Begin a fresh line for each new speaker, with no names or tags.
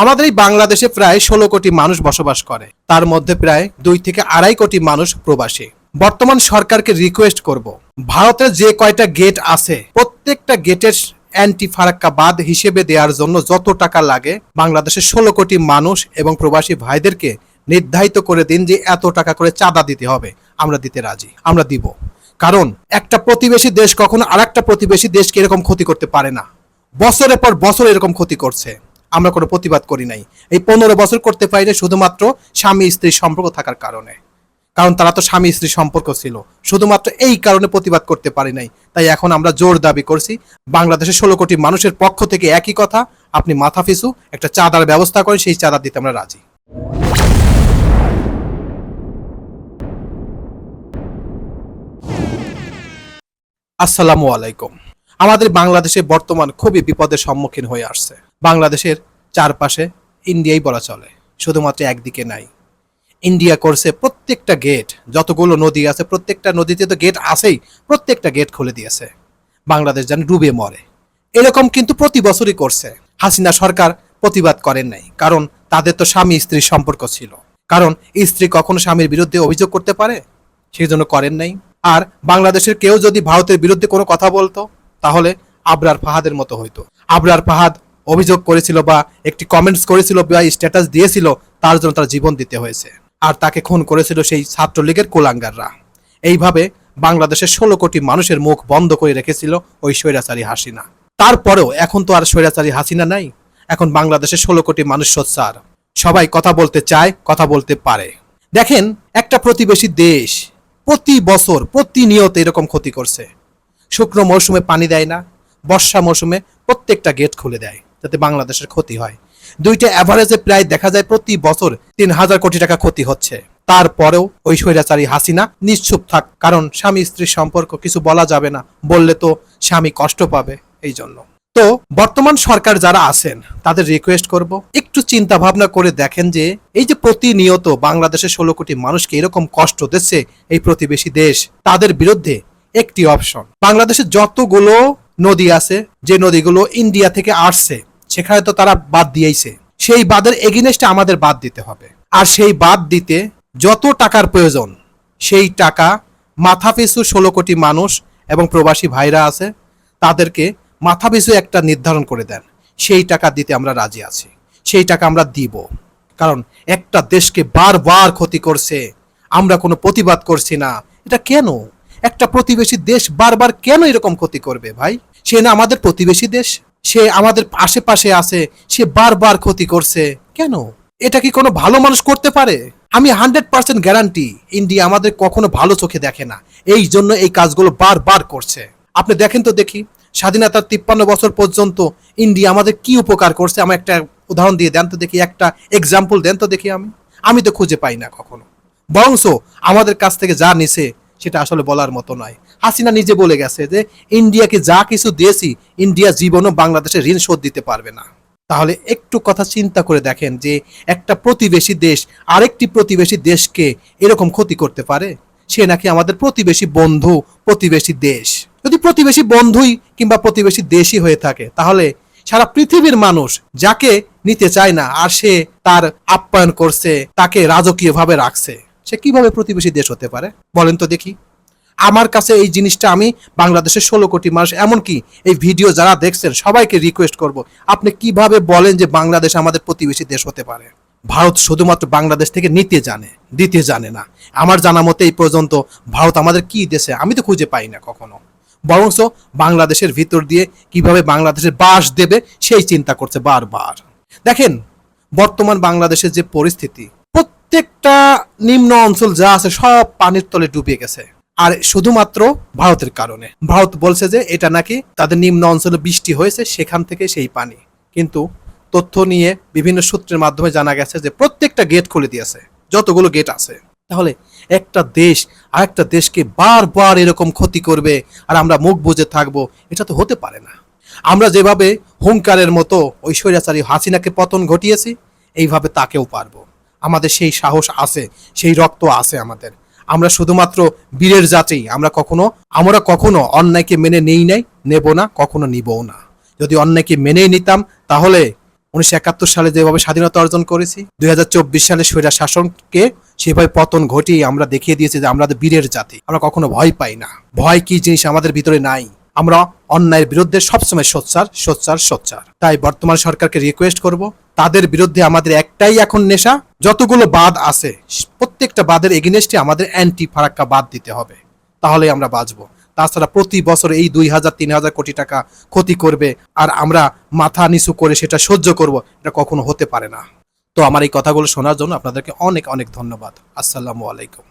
আমাদের এই বাংলাদেশে প্রায় ষোলো কোটি মানুষ বসবাস করে। তার মধ্যে প্রায় দুই থেকে আড়াই কোটি মানুষ প্রবাসী। বর্তমান সরকারকে রিকোয়েস্ট করব। ভারতের যে কয়টা গেট আছে, প্রত্যেকটা গেটের অ্যান্টি ফারাক্কা বাদ হিসেবে দেওয়ার জন্য যত টাকা লাগে, বাংলাদেশের ষোলো কোটি মানুষ এবং প্রবাসী ভাইদেরকে নির্ধারিত করে দিন যে এত টাকা করে চাঁদা দিতে হবে। আমরা দিতে রাজি। আমরা দিব। কারণ একটা প্রতিবেশী দেশ কখনো আর একটা প্রতিবেশী দেশকে এরকম ক্ষতি করতে পারে না। বছরের পর বছর এরকম ক্ষতি করছে। আমরা কোনো প্রতিবাদ করি নাই। এই পনেরো বছর করতে পারিনি শুধুমাত্র স্বামী স্ত্রীর সম্পর্ক থাকার কারণে। কারণ তারা তো স্বামী স্ত্রীর সম্পর্ক ছিল। শুধুমাত্র এই কারণে প্রতিবাদ করতে পারি নাই। তাই এখন আমরা জোর দাবি করছি, বাংলাদেশের ষোলো কোটি মানুষের পক্ষ থেকে একই কথা, আপনি মাথা পিছু একটা চাঁদার ব্যবস্থা করেন, সেই চাঁদা দিতে আমরা রাজি। আসসালামু আলাইকুম। আমাদের বাংলাদেশে বর্তমান খুবই বিপদের সম্মুখীন হয়ে আসছে। বাংলাদেশের চারপাশে ইন্ডিয়াই বলা চলে, শুধুমাত্র একদিকে নাই। ইন্ডিয়া করছে প্রত্যেকটা গেট যতগুলো নদী আছে, প্রত্যেকটা নদীতে তো গেট আছেই, প্রত্যেকটা গেট খুলে দিয়েছে। বাংলাদেশ যেন ডুবে মরে। এরকম কিন্তু প্রতি বছরই করছে। হাসিনা সরকার প্রতিবাদ করেন নাই, কারণ তাদের তো স্বামী স্ত্রীর সম্পর্ক ছিল। কারণ স্ত্রী কখনো স্বামীর বিরুদ্ধে অভিযোগ করতে পারে? সেই জন্য করেন নাই। আর বাংলাদেশের কেউ যদি ভারতের বিরুদ্ধে কোনো কথা বলতো, তাহলে আবরার ফাহাদের মতো হইতো। আবরার ফাহাদ অভিযোগ করেছিল বা একটি কমেন্টস করেছিল বা স্ট্যাটাস দিয়েছিল, তার জন্য তার জীবন দিতে হয়েছে। আর তাকে খুন করেছিল সেই ছাত্রলীগের কোলাঙ্গাররা। এইভাবে বাংলাদেশের ষোলো কোটি মানুষের মুখ বন্ধ করে রেখেছিল ওই স্বৈরাচারী হাসিনা। তারপরেও এখন তো আর স্বৈরাচারী হাসিনা নাই। এখন বাংলাদেশের ষোলো কোটি মানুষ সোচ্চার। সবাই কথা বলতে চায়, কথা বলতে পারে। দেখেন, একটা প্রতিবেশী দেশ প্রতি বছর, প্রতিনিয়ত এরকম ক্ষতি করছে। শুকনো মৌসুমে পানি দেয় না, বর্ষা মৌসুমে প্রত্যেকটা গেট খুলে দেয়। যাতে বাংলাদেশের ক্ষতি হয়। দুইটা অ্যাভারেজে প্রায় দেখা যায় প্রতি বছর তিন হাজার কোটি টাকা ক্ষতি হচ্ছে। তারপরেও ওই স্বৈরাচারী হাসিনা নিশ্চুপ থাক, কারণ স্বামী স্ত্রীর সম্পর্ক কিছু বলা যাবে না, বললে তো স্বামী কষ্ট পাবে এই জন্য। তো বর্তমান সরকার যারা আছেন, তাদের রিকোয়েস্ট করব, একটু চিন্তা ভাবনা করে দেখেন যে, এই যে প্রতিনিয়ত বাংলাদেশের ষোলো কোটি মানুষকে এরকম কষ্ট দিচ্ছে এই প্রতিবেশী দেশ, তাদের বিরুদ্ধে একটি অপশন বাংলাদেশে যতগুলো নদী আছে, যে নদীগুলো ইন্ডিয়া থেকে আসছে সেখানে তো তারা বাদ দিয়েছে সেই বাদের এগেনেস্টে আমাদের বাদ দিতে হবে। আর সেই বাদ দিতে যত টাকার প্রয়োজন, সেই টাকা মাথা পিছু ষোলো কোটি মানুষ এবং প্রবাসী ভাইরা আছে, তাদেরকে মাথা পিছু একটা নির্ধারণ করে দেন। সেই টাকা দিতে আমরা রাজি আছি। সেই টাকা আমরা দিব। কারণ একটা দেশকে বারবার ক্ষতি করছে। আমরা কোনো প্রতিবাদ করছি না। এটা কেন? একটা প্রতিবেশী দেশ বারবার কেন এরকম ক্ষতি করবে ভাই? সে না আমাদের প্রতিবেশী দেশ? সে আমাদের আশেপাশে আছে, সে বারবার ক্ষতি করছে। কেন? এটা কি কোনো ভালো মানুষ করতে পারে? আমি হান্ড্রেড পার্সেন্ট গ্যারান্টি ইন্ডিয়া আমাদের কখনো ভালো চোখে দেখে না। এই জন্য এই কাজগুলো বারবার করছে। আপনি দেখেন তো দেখি, স্বাধীনতার তিপ্পান্ন বছর পর্যন্ত ইন্ডিয়া আমাদের কি উপকার করছে? আমার একটা উদাহরণ দিয়ে দেন তো দেখি, একটা এক্সাম্পল দেন তো দেখি আমি। আমি তো খুঁজে পাই না কখনো। বরংস আমাদের কাছ থেকে যা নিছে, সেটা আসলে বলার মতো নয়। হাসিনা নিজে বলে গেছে যে, ইন্ডিয়াকে যা কিছু দিয়েছি, ইন্ডিয়া জীবনও বাংলাদেশের ঋণ শোধ দিতে পারবে না। তাহলে একটু কথা চিন্তা করে দেখেন যে, একটা প্রতিবেশী দেশ আরেকটি প্রতিবেশী দেশকে এরকম ক্ষতি করতে পারে? সে নাকি আমাদের প্রতিবেশী বন্ধু, প্রতিবেশী দেশ। যদি প্রতিবেশী বন্ধুই কিংবা প্রতিবেশী দেশই হয়ে থাকে, তাহলে সারা পৃথিবীর মানুষ যাকে নিতে চায় না, আর সে তার আপ্যায়ন করছে, তাকে রাজকীয়ভাবে রাখছে, সে কীভাবে প্রতিবেশী দেশ হতে পারে? বলেন তো দেখি। আমার কাছে এই জিনিসটা আমি বাংলাদেশের ষোলো কোটি মানুষ, এমনকি এই ভিডিও যারা দেখছেন, সবাইকে রিকোয়েস্ট করব, আপনি কীভাবে বলেন যে বাংলাদেশ আমাদের প্রতিবেশী দেশ হতে পারে? ভারত শুধুমাত্র বাংলাদেশ থেকে নিতে জানে, দিতে জানে না। আমার জানা মতে এই পর্যন্ত ভারত আমাদের কি দেশে, আমি তো খুঁজে পাই না কখনো। বরংস বাংলাদেশের ভিতর দিয়ে কীভাবে বাংলাদেশের বাস দেবে, সেই চিন্তা করছে বারবার। দেখেন, বর্তমান বাংলাদেশের যে পরিস্থিতি, প্রত্যেকটা নিম্ন অঞ্চল যা আছে সব পানির তলে ডুবে গেছে। আর শুধুমাত্র ভারতের কারণে। ভারত বলছে যে এটা নাকি তাদের নিম্ন অঞ্চলে বৃষ্টি হয়েছে, সেখান থেকে সেই পানি। কিন্তু তথ্য নিয়ে বিভিন্ন সূত্রের মাধ্যমে জানা গেছে যে প্রত্যেকটা গেট খুলে দিয়েছে, যতগুলো গেট আছে। তাহলে একটা দেশ আর একটা দেশকে বারবার এরকম ক্ষতি করবে আর আমরা মুখ বুজে থাকব, এটা তো হতে পারে না। আমরা যেভাবে হুঙ্কারের মতো স্বৈরাচারী হাসিনাকে পতন ঘটিয়েছি, এইভাবে তাকেও পারব। আমাদের সেই সাহস আছে, সেই রক্ত আছে আমাদের। আমরা শুধুমাত্র বীরের জাতি আমরা কখনো আমরা কখনো অন্যায়কে মেনে নেই নাই, নেব না, কখনো নিবও না। যদি অন্যায়কে মেনেই নিতাম, তাহলে উনিশশো একাত্তর সালে যেভাবে স্বাধীনতা অর্জন করেছি দু হাজার চব্বিশ সালে স্বৈরা শাসনকে সেভাবে পতন ঘটিয়ে আমরা দেখিয়ে দিয়েছি যে আমরা বীরের জাতি, আমরা কখনো ভয় পাই না। ভয় কি জিনিস আমাদের ভিতরে নাই? আমরা অন্যায়ের বিরুদ্ধে সবসময় সোচ্চার সোচ্চার সোচ্চার। তাই বর্তমান সরকারকে রিকোয়েস্ট করব তাদের বিরুদ্ধে আমাদের একটাই এখন নেশা, যতগুলো বাদ আছে, প্রত্যেকটা বাদের এগেনেস্টে আমাদের অ্যান্টি ফারাক্কা বাদ দিতে হবে। তাহলে আমরা বাঁচবো। তাছাড়া প্রতি বছর এই দুই হাজার, তিন হাজার কোটি টাকা ক্ষতি করবে আর আমরা মাথা নিচু করে সেটা সহ্য করব, এটা কখনো হতে পারে না। তো আমার এই কথাগুলো শোনার জন্য আপনাদেরকে অনেক অনেক ধন্যবাদ। আসসালামু আলাইকুম।